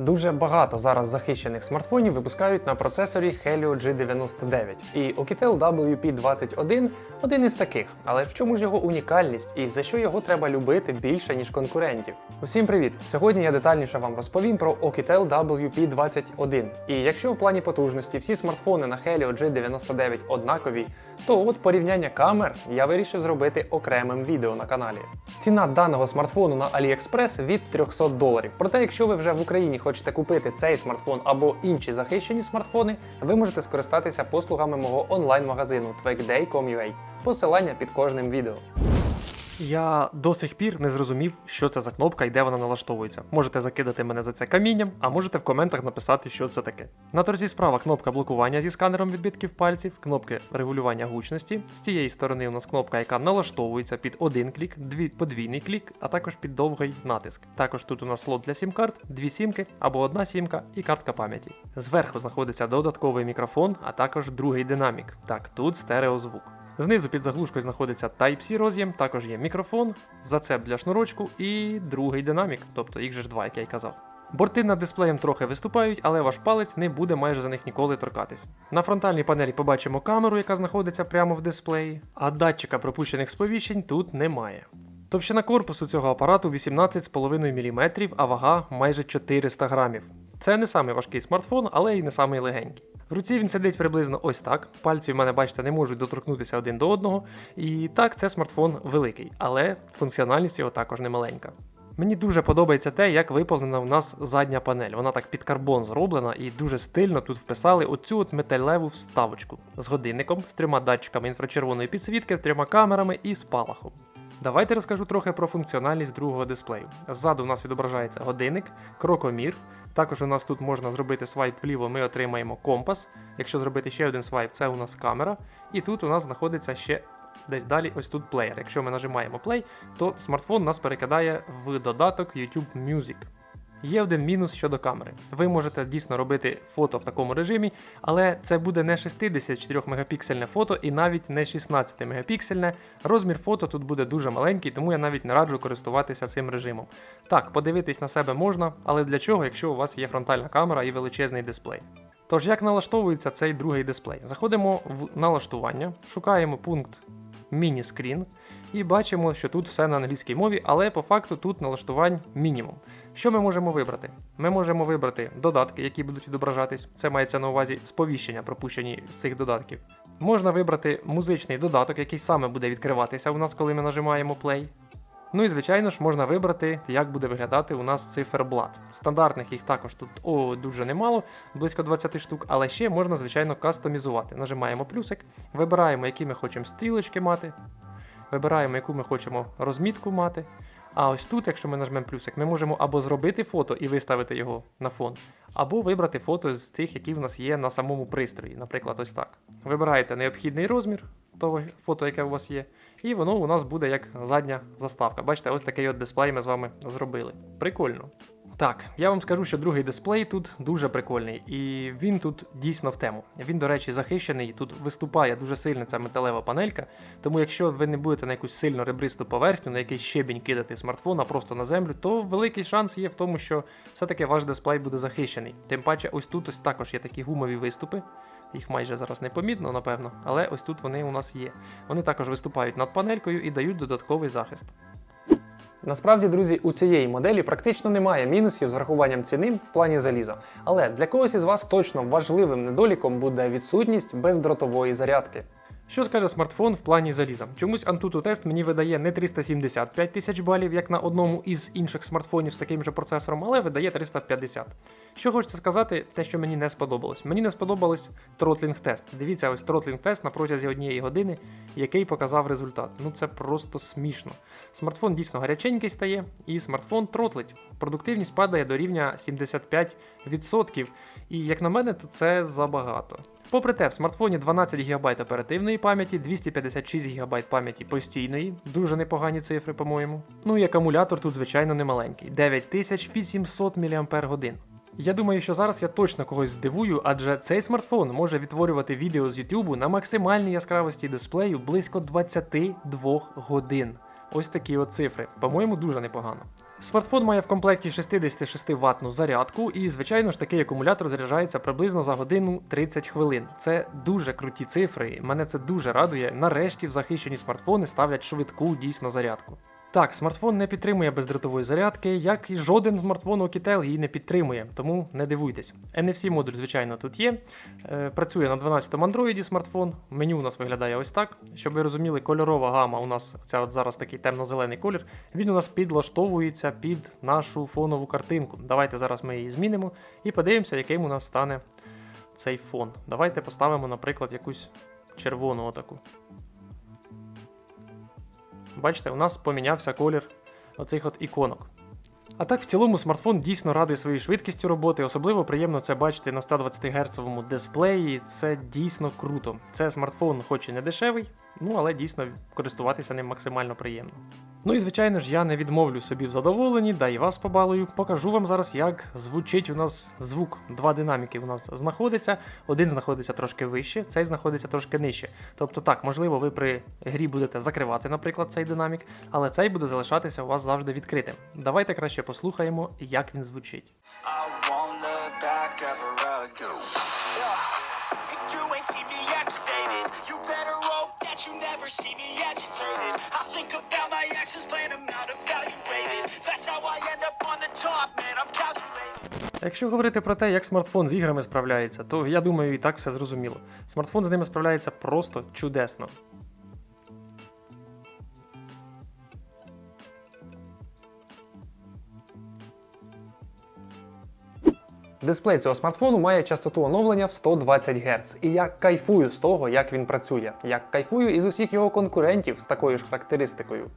Дуже багато зараз захищених смартфонів випускають на процесорі Helio G99. І Oukitel WP21 один із таких. Але в чому ж його унікальність і за що його треба любити більше, ніж конкурентів? Усім привіт! Сьогодні я детальніше вам розповім про Oukitel WP21. І якщо в плані потужності всі смартфони на Helio G99 однакові, то от порівняння камер я вирішив зробити окремим відео на каналі. Ціна даного смартфону на AliExpress від 300 доларів. Проте, якщо ви вже в Україні хочете купити цей смартфон або інші захищені смартфони, ви можете скористатися послугами мого онлайн-магазину twigday.com.ua. Посилання під кожним відео. Я до сих пір не зрозумів, що це за кнопка і де вона налаштовується. Можете закидати мене за це камінням, а можете в коментах написати, що це таке. На торзі справа кнопка блокування зі сканером відбитків пальців, кнопки регулювання гучності. З цієї сторони у нас кнопка, яка налаштовується під один клік, дві подвійний клік, а також під довгий натиск. Також тут у нас слот для сім-карт, дві сімки або одна сімка і картка пам'яті. Зверху знаходиться додатковий мікрофон, а також другий динамік. Так, тут стереозвук. Знизу під заглушкою знаходиться Type-C роз'єм, також є мікрофон, зацеп для шнурочку і другий динамік, тобто їх же ж два, як я й казав. Борти над дисплеєм трохи виступають, але ваш палець не буде майже за них ніколи торкатись. На фронтальній панелі побачимо камеру, яка знаходиться прямо в дисплеї, а датчика пропущених сповіщень тут немає. Товщина корпусу цього апарату 18,5 мм, а вага майже 400 грамів. Це не самий важкий смартфон, але й не самий легенький. В руці він сидить приблизно ось так. Пальці в мене, бачите, не можуть доторкнутися один до одного. І так, це смартфон великий, але функціональність його також не маленька. Мені дуже подобається те, як виповнена в нас задня панель. Вона так під карбон зроблена і дуже стильно тут вписали оцю от металеву вставочку з годинником, з трьома датчиками інфрачервоної підсвітки, з трьома камерами і спалахом. Давайте розкажу трохи про функціональність другого дисплею. Ззаду у нас відображається годинник, крокомір. Також у нас тут можна зробити свайп вліво, ми отримаємо компас. Якщо зробити ще один свайп, це у нас камера. І тут у нас знаходиться ще десь далі ось тут плеєр. Якщо ми нажимаємо play, то смартфон нас перекидає в додаток YouTube Music. Є один мінус щодо камери. Ви можете дійсно робити фото в такому режимі, але це буде не 64 мегапіксельне фото і навіть не 16 мегапіксельне. Розмір фото тут буде дуже маленький, тому я навіть не раджу користуватися цим режимом. Так, подивитись на себе можна, але для чого, якщо у вас є фронтальна камера і величезний дисплей. Тож, як налаштовується цей другий дисплей? Заходимо в налаштування, шукаємо пункт міні-скрін і бачимо, що тут все на англійській мові, але по факту тут налаштувань мінімум. Що ми можемо вибрати? Ми можемо вибрати додатки, які будуть відображатись. Це мається на увазі сповіщення, пропущені з цих додатків. Можна вибрати музичний додаток, який саме буде відкриватися у нас, коли ми нажимаємо play. Ну і звичайно ж можна вибрати, як буде виглядати у нас циферблат. Стандартних їх також тут о, дуже немало, близько 20 штук, але ще можна, звичайно, кастомізувати. Нажимаємо плюсик, вибираємо, які ми хочемо стрілочки мати, вибираємо, яку ми хочемо розмітку мати. А ось тут, якщо ми нажмемо плюсик, ми можемо або зробити фото і виставити його на фон, або вибрати фото з тих, які в нас є на самому пристрої. Наприклад, ось так. Вибираєте необхідний розмір того фото, яке у вас є, і воно у нас буде як задня заставка. Бачите, ось такий от дисплей ми з вами зробили. Прикольно. Так, я вам скажу, що другий дисплей тут дуже прикольний, і він тут дійсно в тему. Він, до речі, захищений, тут виступає дуже сильно ця металева панелька. Тому якщо ви не будете на якусь сильно ребристу поверхню, на якийсь щебінь кидати смартфон, а просто на землю, то великий шанс є в тому, що все-таки ваш дисплей буде захищений. Тим паче, ось тут ось також є такі гумові виступи. Їх майже зараз не помітно, напевно, але ось тут вони у нас є. Вони також виступають над панелькою і дають додатковий захист. Насправді, друзі, у цієї моделі практично немає мінусів з врахуванням ціни в плані заліза. Але для когось із вас точно важливим недоліком буде відсутність бездротової зарядки. Що скаже смартфон в плані заліза? Чомусь Antutu тест мені видає не 375 тисяч балів, як на одному із інших смартфонів з таким же процесором, але видає 350. Що хочеться сказати, те, що мені не сподобалось. Мені не сподобалось тротлінг тест. Дивіться, ось тротлінг тест на протязі однієї години, який показав результат. Ну це просто смішно. Смартфон дійсно гаряченький стає, і смартфон тротлить. Продуктивність падає до рівня 75%. І як на мене, то це забагато. Попри те, в смартфоні 12 ГБ оперативної пам'яті, 256 ГБ пам'яті постійної, дуже непогані цифри, по-моєму. Ну і акумулятор тут, звичайно, не маленький 9800 мАч. Я думаю, що зараз я точно когось здивую, адже цей смартфон може відтворювати відео з YouTube на максимальній яскравості дисплею близько 22 годин. Ось такі от цифри. По-моєму, дуже непогано. Смартфон має в комплекті 66 ватну зарядку, і, звичайно ж, такий акумулятор заряджається приблизно за годину 30 хвилин. Це дуже круті цифри. Мене це дуже радує. Нарешті в захищені смартфони ставлять швидку дійсно зарядку. Так, смартфон не підтримує бездротової зарядки, як і жоден смартфон Oukitel її не підтримує, тому не дивуйтесь. NFC модуль, звичайно, тут є. Е, працює на 12-му Android смартфон. Меню у нас виглядає ось так. Щоб ви розуміли, кольорова гама у нас ця от зараз такий темно-зелений колір. Він у нас підлаштовується під нашу фонову картинку. Давайте зараз ми її змінимо і подивимося, яким у нас стане цей фон. Давайте поставимо, наприклад, якусь червону отаку. Бачите, у нас помінявся колір оцих от іконок. А так, в цілому, смартфон дійсно радує своєю швидкістю роботи. Особливо приємно це бачити на 120 Гц дисплеї. Це дійсно круто. Це смартфон, хоч і не дешевий, ну але дійсно користуватися ним максимально приємно. Ну і звичайно ж, я не відмовлю собі в задоволенні, да і вас побалую. Покажу вам зараз, як звучить у нас звук. Два динаміки у нас знаходиться. Один знаходиться трошки вище, цей знаходиться трошки нижче. Тобто, так, можливо, ви при грі будете закривати, наприклад, цей динамік, але цей буде залишатися у вас завжди відкритим. Давайте краще послухаємо, як він звучить. I never see me agitated. I think about my actions, plan them out, evaluated. That's how I end up on the top, man. I'm calculated. Якщо говорити про те, як смартфон з іграми справляється, то я думаю, і так все зрозуміло. Смартфон з ними справляється просто чудесно. Дисплей цього смартфону має частоту оновлення в 120 Гц. І я кайфую з того, як він працює. Я кайфую із усіх його конкурентів з такою ж характеристикою.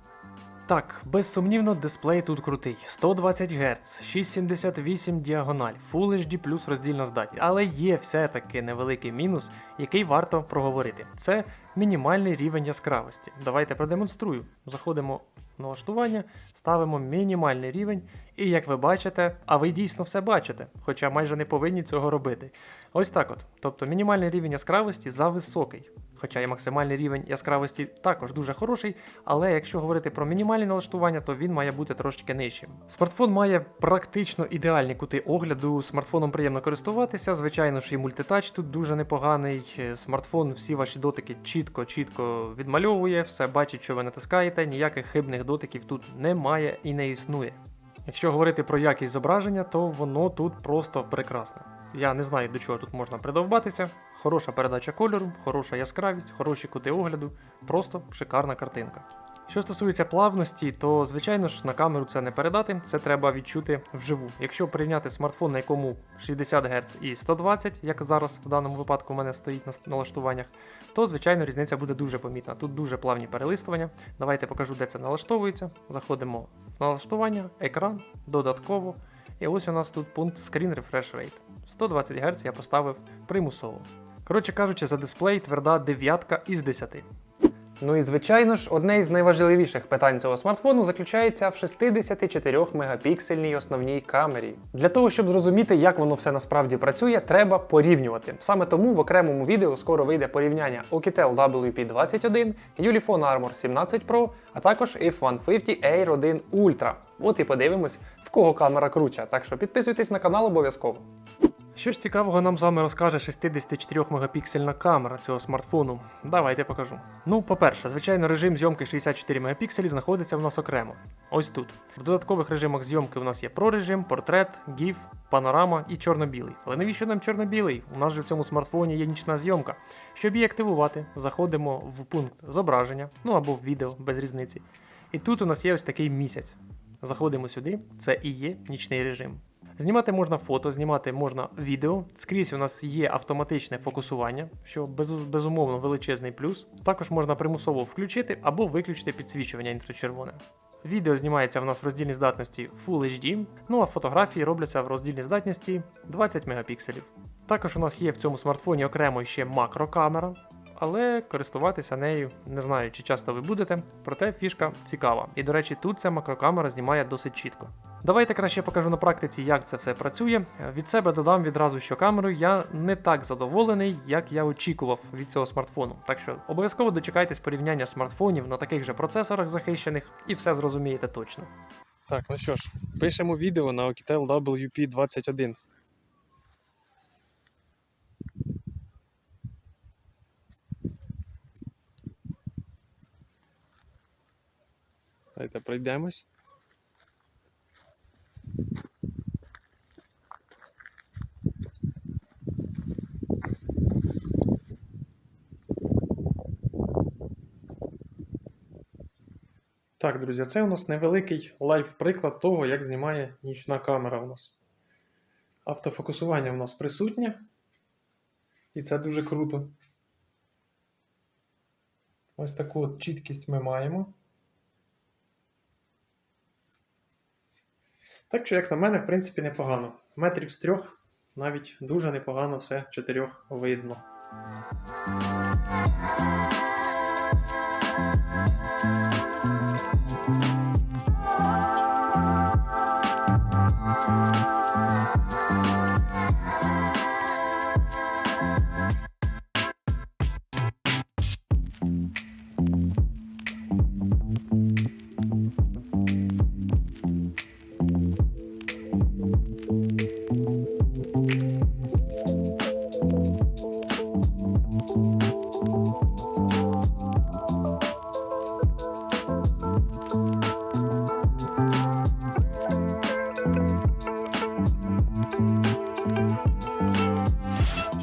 Так, безсумнівно, дисплей тут крутий. 120 Гц, 678 діагональ, Full HD плюс роздільна здатність. Але є все-таки невеликий мінус, який варто проговорити. Це мінімальний рівень яскравості. Давайте продемонструю. Заходимо налаштування, ставимо мінімальний рівень, і як ви бачите, а ви дійсно все бачите, хоча майже не повинні цього робити. Ось так от. Тобто мінімальний рівень яскравості зависокий. Хоча і максимальний рівень яскравості також дуже хороший, але якщо говорити про мінімальні налаштування, то він має бути трошки нижчим. Смартфон має практично ідеальні кути огляду. Смартфоном приємно користуватися. Звичайно ж, і мультитач тут дуже непоганий. Смартфон всі ваші дотики чітко, чітко відмальовує, все бачить, що ви натискаєте. Ніяких хибних дотиків тут немає і не існує. Якщо говорити про якість зображення, то воно тут просто прекрасне. Я не знаю, до чого тут можна придовбатися. Хороша передача кольору, хороша яскравість, хороші кути огляду, просто шикарна картинка. Що стосується плавності, то звичайно ж на камеру це не передати, це треба відчути вживу. Якщо порівняти смартфон, на якому 60 Гц і 120, як зараз в даному випадку у мене стоїть на налаштуваннях, то звичайно різниця буде дуже помітна. Тут дуже плавні перелистування. Давайте покажу, де це налаштовується. Заходимо в налаштування, екран, додатково. І ось у нас тут пункт Screen Refresh Rate. 120 Гц я поставив примусово. Коротше кажучи, за дисплей тверда дев'ятка із 10. Ну і звичайно ж, одне із найважливіших питань цього смартфону заключається в 64 мегапіксельній основній камері. Для того, щоб зрозуміти, як воно все насправді працює, треба порівнювати. Саме тому в окремому відео скоро вийде порівняння Oukitel WP21, Ulefone Armor 17 Pro, а також F150 Air 1 Ultra. От і подивимось, в кого камера круча. Так що підписуйтесь на канал обов'язково. Що ж цікавого нам з вами розкаже 64 мегапіксельна камера цього смартфону? Давайте покажу. Ну, по-перше, звичайно, режим зйомки 64 мегапікселі знаходиться в нас окремо. Ось тут. В додаткових режимах зйомки у нас є Pro режим, портрет, GIF, панорама і чорно-білий. Але навіщо нам чорно-білий? У нас же в цьому смартфоні є нічна зйомка. Щоб її активувати, заходимо в пункт зображення, ну або в відео без різниці. І тут у нас є ось такий місяць. Заходимо сюди, це і є нічний режим. Знімати можна фото, знімати можна відео. Скрізь у нас є автоматичне фокусування, що без, безумовно величезний плюс. Також можна примусово включити або виключити підсвічування інфрачервоне. Відео знімається в нас в роздільній здатності Full HD, ну а фотографії робляться в роздільній здатності 20 мегапікселів. Також у нас є в цьому смартфоні окремо ще макрокамера, але користуватися нею не знаю, чи часто ви будете, проте фішка цікава. І до речі, тут ця макрокамера знімає досить чітко. Давайте краще покажу на практиці, як це все працює. Від себе додам відразу, що камерою я не так задоволений, як я очікував від цього смартфону. Так що обов'язково дочекайтесь порівняння смартфонів на таких же процесорах захищених і все зрозумієте точно. Так, ну що ж, пишемо відео на Oukitel WP21. Давайте пройдемось. Так, друзі, це у нас невеликий лайв-приклад того, як знімає нічна камера у нас. Автофокусування у нас присутнє. І це дуже круто. Ось таку от чіткість ми маємо. Так що, як на мене, в принципі, непогано. Метрів з трьох навіть дуже непогано все чотирьох видно.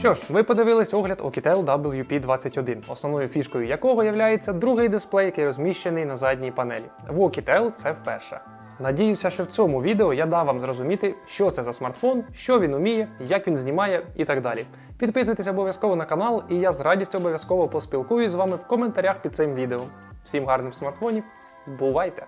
Що ж, ви подивились огляд Oukitel WP21, основною фішкою якого є другий дисплей, який розміщений на задній панелі. В Oukitel це вперше. Надіюся, що в цьому відео я дав вам зрозуміти, що це за смартфон, що він уміє, як він знімає і так далі. Підписуйтесь обов'язково на канал, і я з радістю обов'язково поспілкуюсь з вами в коментарях під цим відео. Всім гарних смартфонів, бувайте!